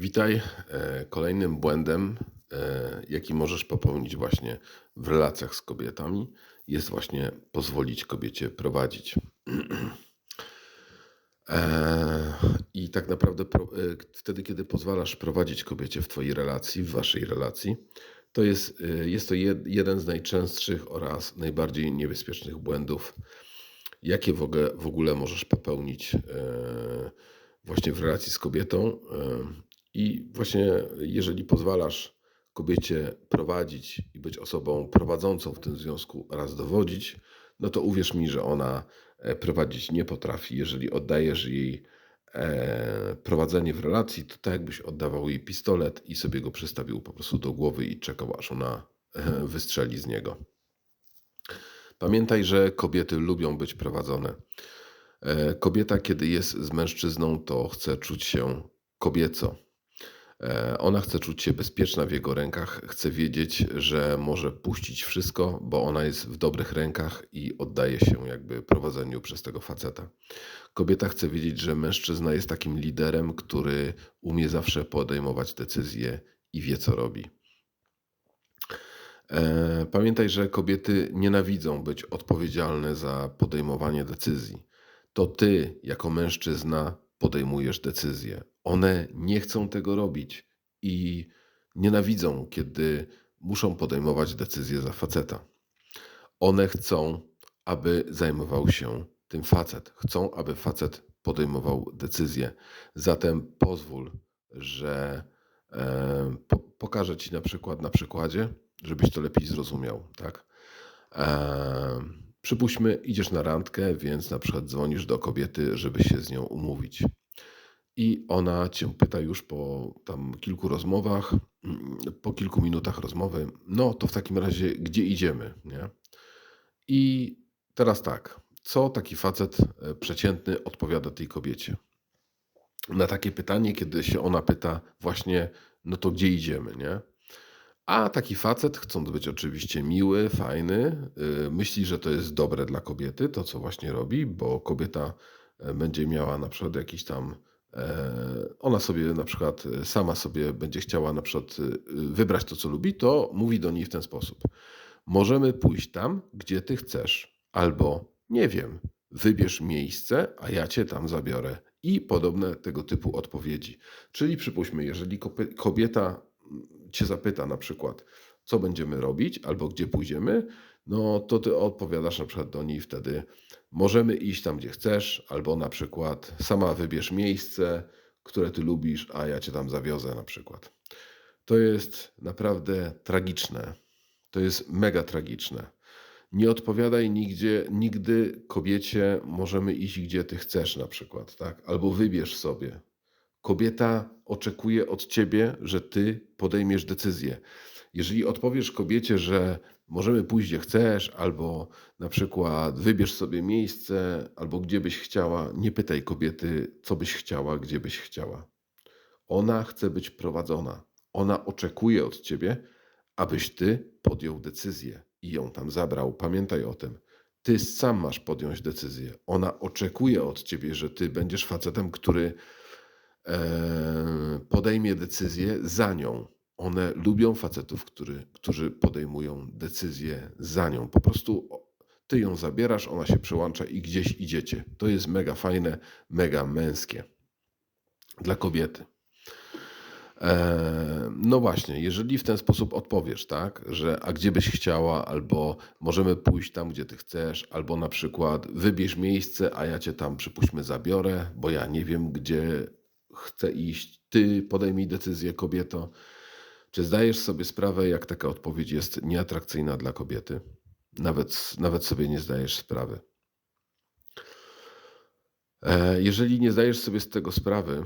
Witaj. E, Kolejnym błędem, e, jaki możesz popełnić właśnie w relacjach z kobietami, jest właśnie pozwolić kobiecie prowadzić. E, I tak naprawdę wtedy, kiedy pozwalasz prowadzić kobiecie w Twojej relacji, w Waszej relacji, to jest, jest to jed, jeden z najczęstszych oraz najbardziej niebezpiecznych błędów, jakie w ogóle, w ogóle możesz popełnić właśnie w relacji z kobietą. I właśnie jeżeli pozwalasz kobiecie prowadzić i być osobą prowadzącą w tym związku oraz dowodzić, no to uwierz mi, że ona e, prowadzić nie potrafi. Jeżeli oddajesz jej e, prowadzenie w relacji, to tak jakbyś oddawał jej pistolet i sobie go przystawił po prostu do głowy i czekał, aż ona e, wystrzeli z niego. Pamiętaj, że kobiety lubią być prowadzone. Kobieta, kiedy jest z mężczyzną, to chce czuć się kobieco. E, Ona chce czuć się bezpieczna w jego rękach, chce wiedzieć, że może puścić wszystko, bo ona jest w dobrych rękach i oddaje się jakby prowadzeniu przez tego faceta. Kobieta chce wiedzieć, że mężczyzna jest takim liderem, który umie zawsze podejmować decyzje i wie, co robi. E, Pamiętaj, że kobiety nienawidzą być odpowiedzialne za podejmowanie decyzji. To ty, jako mężczyzna, podejmujesz decyzje. One nie chcą tego robić i nienawidzą, kiedy muszą podejmować decyzje za faceta. One chcą, aby zajmował się tym facet. Chcą, aby facet podejmował decyzje. Zatem pozwól, że e, po, pokażę ci na przykład na przykładzie, żebyś to lepiej zrozumiał, tak? E, przypuśćmy, idziesz na randkę, więc na przykład dzwonisz do kobiety, żeby się z nią umówić. I ona cię pyta już po tam kilku rozmowach, mm, po kilku minutach rozmowy, no to w takim razie gdzie idziemy, nie? I teraz tak, co taki facet e, przeciętny odpowiada tej kobiecie? Na takie pytanie, kiedy się ona pyta właśnie, no to gdzie idziemy, nie? A taki facet, chcąc być oczywiście miły, fajny, y, myśli, że to jest dobre dla kobiety, to co właśnie robi, bo kobieta e, będzie miała na przykład jakiś tam, e, ona sobie na przykład e, sama sobie będzie chciała na przykład wybrać to, co lubi, to mówi do niej w ten sposób. Możemy pójść tam, gdzie ty chcesz, albo nie wiem, wybierz miejsce, a ja cię tam zabiorę. I podobne tego typu odpowiedzi. Czyli przypuśćmy, jeżeli kobieta cię zapyta na przykład, co będziemy robić albo gdzie pójdziemy, no to ty odpowiadasz na przykład do niej wtedy, możemy iść tam, gdzie chcesz, albo na przykład sama wybierz miejsce, które ty lubisz, a ja cię tam zawiozę na przykład. To jest naprawdę tragiczne. To jest mega tragiczne. Nie odpowiadaj nigdzie, nigdy kobiecie, możemy iść gdzie ty chcesz na przykład, tak? Albo wybierz sobie. Kobieta oczekuje od ciebie, że ty podejmiesz decyzję. Jeżeli odpowiesz kobiecie, że możemy pójść gdzie chcesz, albo na przykład wybierz sobie miejsce, albo gdzie byś chciała, nie pytaj kobiety, co byś chciała, gdzie byś chciała. Ona chce być prowadzona. Ona oczekuje od ciebie, abyś ty podjął decyzję i ją tam zabrał. Pamiętaj o tym. Ty sam masz podjąć decyzję. Ona oczekuje od ciebie, że ty będziesz facetem, który podejmie decyzję za nią. One lubią facetów, który, którzy podejmują decyzję za nią. Po prostu ty ją zabierasz, ona się przełącza i gdzieś idziecie. To jest mega fajne, mega męskie dla kobiety. E, No właśnie, jeżeli w ten sposób odpowiesz, tak, że a gdzie byś chciała, albo możemy pójść tam, gdzie ty chcesz, albo na przykład wybierz miejsce, a ja cię tam przypuśćmy zabiorę, bo ja nie wiem, gdzie chcę iść, ty podejmij decyzję, kobieto. Czy zdajesz sobie sprawę, jak taka odpowiedź jest nieatrakcyjna dla kobiety? Nawet, nawet sobie nie zdajesz sprawy. E, Jeżeli nie zdajesz sobie z tego sprawy,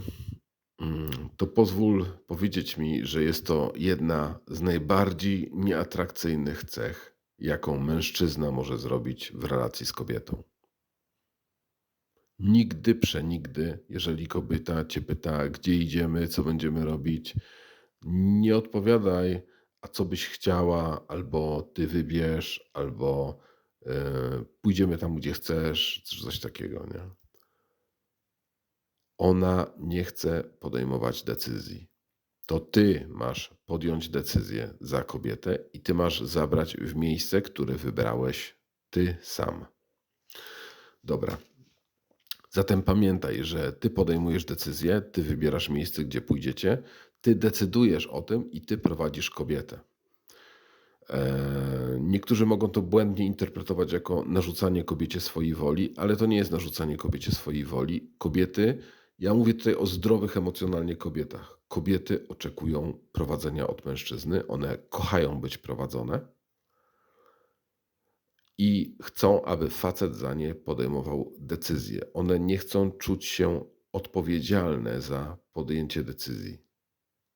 mm, to pozwól powiedzieć mi, że jest to jedna z najbardziej nieatrakcyjnych cech, jaką mężczyzna może zrobić w relacji z kobietą. Nigdy, przenigdy, jeżeli kobieta cię pyta, gdzie idziemy, co będziemy robić, nie odpowiadaj, a co byś chciała, albo ty wybierz, albo e, pójdziemy tam, gdzie chcesz, coś takiego, nie? Ona nie chce podejmować decyzji. To ty masz podjąć decyzję za kobietę i ty masz zabrać w miejsce, które wybrałeś ty sam. Dobra. Zatem pamiętaj, że ty podejmujesz decyzję, ty wybierasz miejsce, gdzie pójdziecie, ty decydujesz o tym i ty prowadzisz kobietę. Eee, Niektórzy mogą to błędnie interpretować jako narzucanie kobiecie swojej woli, ale to nie jest narzucanie kobiecie swojej woli. Kobiety, ja mówię tutaj o zdrowych emocjonalnie kobietach. Kobiety oczekują prowadzenia od mężczyzny, one kochają być prowadzone i chcą, aby facet za nie podejmował decyzje. One nie chcą czuć się odpowiedzialne za podjęcie decyzji.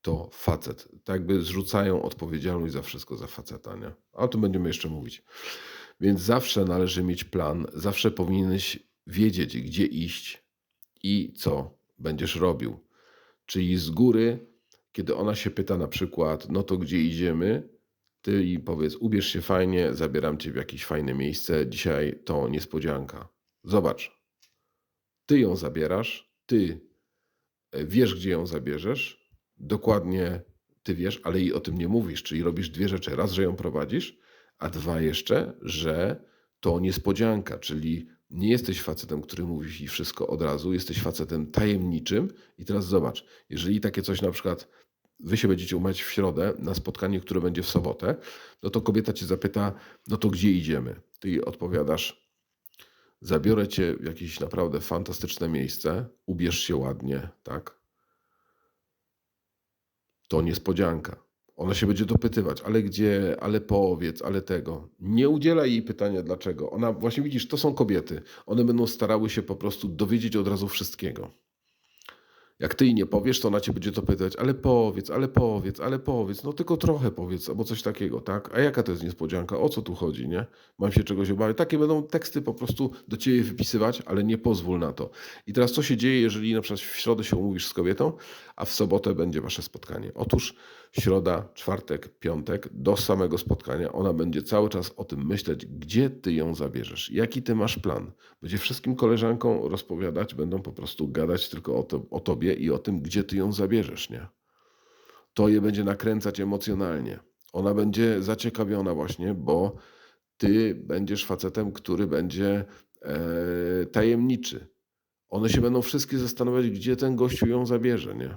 To facet. Tak jakby zrzucają odpowiedzialność za wszystko za faceta, nie? A o tym będziemy jeszcze mówić. Więc zawsze należy mieć plan, zawsze powinieneś wiedzieć, gdzie iść i co będziesz robił. Czyli z góry, kiedy ona się pyta na przykład, no to gdzie idziemy, ty jej powiedz, ubierz się fajnie, zabieram cię w jakieś fajne miejsce, dzisiaj to niespodzianka. Zobacz, ty ją zabierasz, ty e, wiesz, gdzie ją zabierzesz, dokładnie ty wiesz, ale jej o tym nie mówisz, czyli robisz dwie rzeczy. Raz, że ją prowadzisz, a dwa jeszcze, że to niespodzianka, czyli nie jesteś facetem, który mówi ci wszystko od razu, jesteś facetem tajemniczym. I teraz zobacz, jeżeli takie coś na przykład wy się będziecie umawiać w środę na spotkanie, które będzie w sobotę, no to kobieta cię zapyta, no to gdzie idziemy? Ty jej odpowiadasz, zabiorę cię w jakieś naprawdę fantastyczne miejsce, ubierz się ładnie, tak? To niespodzianka. Ona się będzie dopytywać, ale gdzie, ale powiedz, ale tego. Nie udzielaj jej pytania dlaczego. Ona, właśnie widzisz, to są kobiety. One będą starały się po prostu dowiedzieć od razu wszystkiego. Jak ty jej nie powiesz, to ona cię będzie to pytać, ale powiedz, ale powiedz, ale powiedz, no tylko trochę powiedz, albo coś takiego, tak? A jaka to jest niespodzianka? O co tu chodzi, nie? Mam się czegoś obawiać. Takie będą teksty po prostu do ciebie wypisywać, ale nie pozwól na to. I teraz co się dzieje, jeżeli na przykład w środę się umówisz z kobietą, a w sobotę będzie wasze spotkanie? Otóż środa, czwartek, piątek, do samego spotkania ona będzie cały czas o tym myśleć, gdzie ty ją zabierzesz, jaki ty masz plan. Będzie wszystkim koleżankom rozpowiadać, będą po prostu gadać tylko o, to, o tobie i o tym, gdzie ty ją zabierzesz, nie? To je będzie nakręcać emocjonalnie. Ona będzie zaciekawiona właśnie, bo ty będziesz facetem, który będzie e, tajemniczy. One się będą wszystkie zastanawiać, gdzie ten gościu ją zabierze, nie?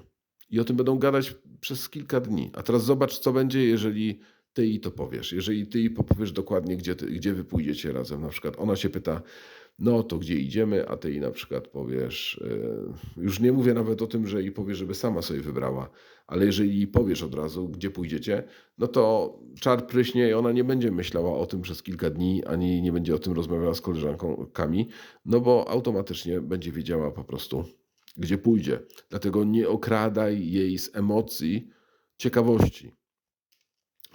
I o tym będą gadać przez kilka dni. A teraz zobacz, co będzie, jeżeli ty jej to powiesz. Jeżeli ty jej powiesz dokładnie, gdzie, ty, gdzie wy pójdziecie razem. Na przykład ona się pyta, no to gdzie idziemy, a ty jej na przykład powiesz, yy, już nie mówię nawet o tym, że jej powiesz, żeby sama sobie wybrała, ale jeżeli jej powiesz od razu, gdzie pójdziecie, no to czar pryśnie i ona nie będzie myślała o tym przez kilka dni, ani nie będzie o tym rozmawiała z koleżankami, no bo automatycznie będzie wiedziała po prostu, gdzie pójdzie. Dlatego nie okradaj jej z emocji ciekawości.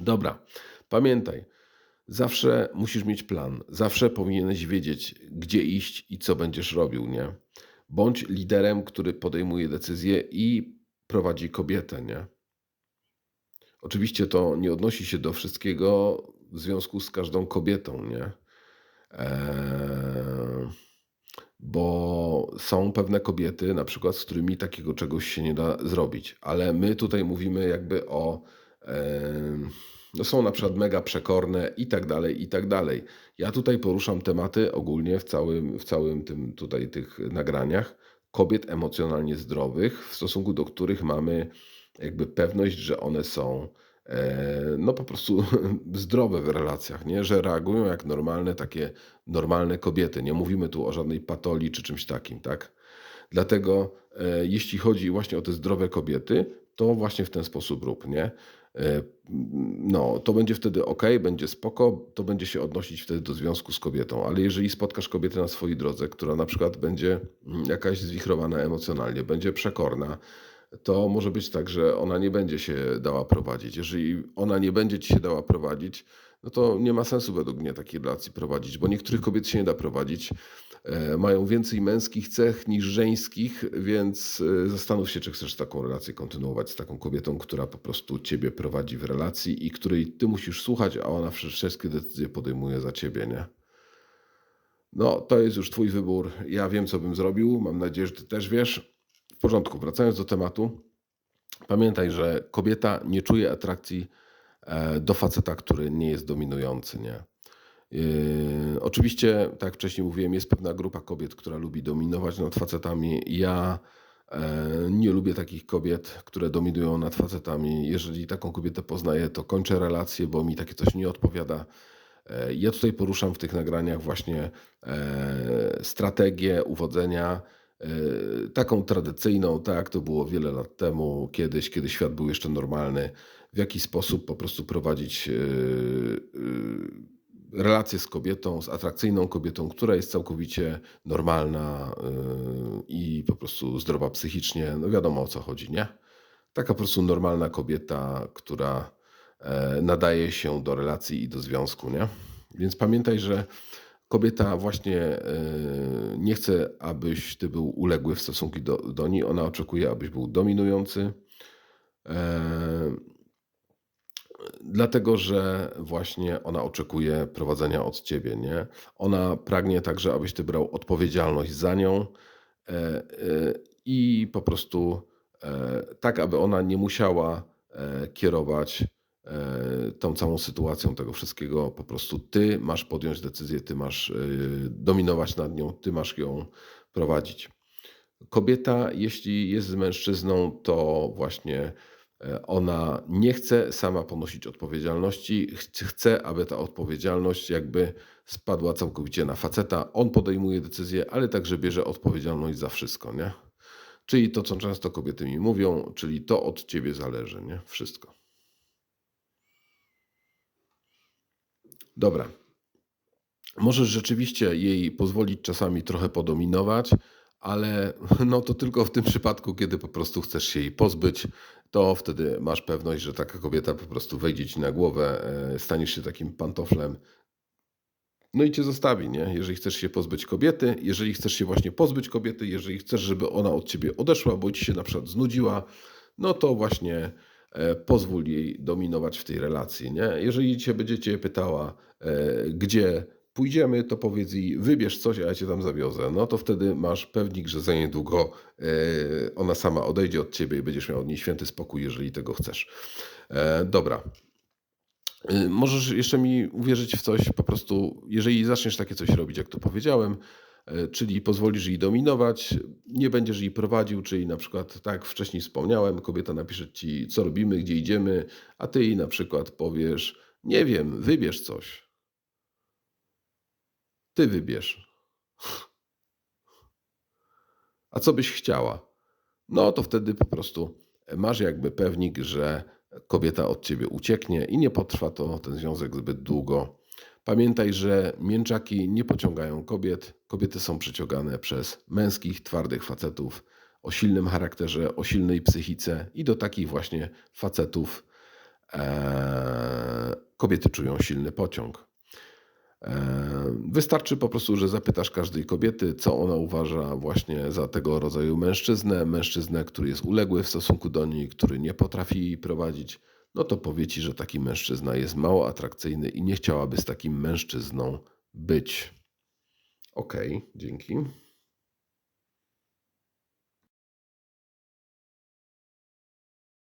Dobra, pamiętaj, zawsze musisz mieć plan, zawsze powinieneś wiedzieć, gdzie iść i co będziesz robił, nie? Bądź liderem, który podejmuje decyzje i prowadzi kobietę, nie? Oczywiście to nie odnosi się do wszystkiego w związku z każdą kobietą, nie? Eee, bo są pewne kobiety, na przykład, z którymi takiego czegoś się nie da zrobić, ale my tutaj mówimy jakby o. no są na przykład mega przekorne i tak dalej, i tak dalej. Ja tutaj poruszam tematy ogólnie w całym, w całym tym tutaj tych nagraniach kobiet emocjonalnie zdrowych, w stosunku do których mamy jakby pewność, że one są no po prostu zdrowe w relacjach, nie? Że reagują jak normalne takie normalne kobiety. Nie mówimy tu o żadnej patolii czy czymś takim, tak? Dlatego e, jeśli chodzi właśnie o te zdrowe kobiety, to właśnie w ten sposób rób, nie? E, No, to będzie wtedy ok, będzie spoko, to będzie się odnosić wtedy do związku z kobietą. Ale jeżeli spotkasz kobietę na swojej drodze, która na przykład będzie mm, jakaś zwichrowana emocjonalnie, będzie przekorna, to może być tak, że ona nie będzie się dała prowadzić. Jeżeli ona nie będzie ci się dała prowadzić, no to nie ma sensu według mnie takiej relacji prowadzić, bo niektórych kobiet się nie da prowadzić. E, Mają więcej męskich cech niż żeńskich, więc e, zastanów się, czy chcesz taką relację kontynuować z taką kobietą, która po prostu ciebie prowadzi w relacji i której ty musisz słuchać, a ona wszystkie decyzje podejmuje za ciebie, nie? No, to jest już twój wybór. Ja wiem, co bym zrobił. Mam nadzieję, że ty też wiesz. Porządku, wracając do tematu. Pamiętaj, że kobieta nie czuje atrakcji e, do faceta, który nie jest dominujący, nie? Yy, oczywiście, tak jak wcześniej mówiłem, jest pewna grupa kobiet, która lubi dominować nad facetami. Ja e, nie lubię takich kobiet, które dominują nad facetami. Jeżeli taką kobietę poznaję, to kończę relację, bo mi takie coś nie odpowiada. E, ja tutaj poruszam w tych nagraniach właśnie strategię uwodzenia, taką tradycyjną, tak to było wiele lat temu, kiedyś, kiedy świat był jeszcze normalny, w jaki sposób po prostu prowadzić relację z kobietą, z atrakcyjną kobietą, która jest całkowicie normalna i po prostu zdrowa psychicznie. No wiadomo o co chodzi, nie? Taka po prostu normalna kobieta, która E, nadaje się do relacji i do związku, nie? Więc pamiętaj, że kobieta właśnie e, nie chce, abyś ty był uległy w stosunku do, do niej. Ona oczekuje, abyś był dominujący. E, dlatego, że właśnie ona oczekuje prowadzenia od ciebie, nie? Ona pragnie także, abyś ty brał odpowiedzialność za nią i po prostu tak, aby ona nie musiała kierować E, tą całą sytuacją tego wszystkiego. Po prostu ty masz podjąć decyzję, ty masz e, dominować nad nią, ty masz ją prowadzić. Kobieta, jeśli jest z mężczyzną, to właśnie e, ona nie chce sama ponosić odpowiedzialności, chce, aby ta odpowiedzialność jakby spadła całkowicie na faceta. On podejmuje decyzję, ale także bierze odpowiedzialność za wszystko, nie? Czyli to, co często kobiety mi mówią, czyli to od ciebie zależy, nie? Wszystko. Dobra. Możesz rzeczywiście jej pozwolić czasami trochę podominować, ale no to tylko w tym przypadku, kiedy po prostu chcesz się jej pozbyć, to wtedy masz pewność, że taka kobieta po prostu wejdzie ci na głowę, e, staniesz się takim pantoflem, no i cię zostawi, nie? Jeżeli chcesz się pozbyć kobiety, jeżeli chcesz się właśnie pozbyć kobiety, jeżeli chcesz, żeby ona od ciebie odeszła, bo ci się na przykład znudziła, no to właśnie pozwól jej dominować w tej relacji. Nie? Jeżeli cię będziecie pytała, e, gdzie pójdziemy, to powiedz jej, wybierz coś, a ja cię tam zawiozę. No to wtedy masz pewnik, że za niedługo e, ona sama odejdzie od ciebie i będziesz miał od niej święty spokój, jeżeli tego chcesz. Dobra. Możesz jeszcze mi uwierzyć w coś, po prostu, jeżeli zaczniesz takie coś robić, jak to powiedziałem, E, czyli pozwolisz jej dominować, nie będziesz jej prowadził, czyli na przykład, tak wcześniej wspomniałem, kobieta napisze ci, co robimy, gdzie idziemy, a ty jej na przykład powiesz, nie wiem, wybierz coś. Ty wybierz. A co byś chciała? No to wtedy po prostu masz jakby pewnik, że kobieta od ciebie ucieknie i nie potrwa to ten związek zbyt długo. Pamiętaj, że mięczaki nie pociągają kobiet. Kobiety są przyciągane przez męskich, twardych facetów o silnym charakterze, o silnej psychice i do takich właśnie facetów e, kobiety czują silny pociąg. E, wystarczy po prostu, że zapytasz każdej kobiety, co ona uważa właśnie za tego rodzaju mężczyznę, mężczyznę, który jest uległy w stosunku do niej, który nie potrafi prowadzić no to powie ci, że taki mężczyzna jest mało atrakcyjny i nie chciałaby z takim mężczyzną być. Okej, okay, dzięki.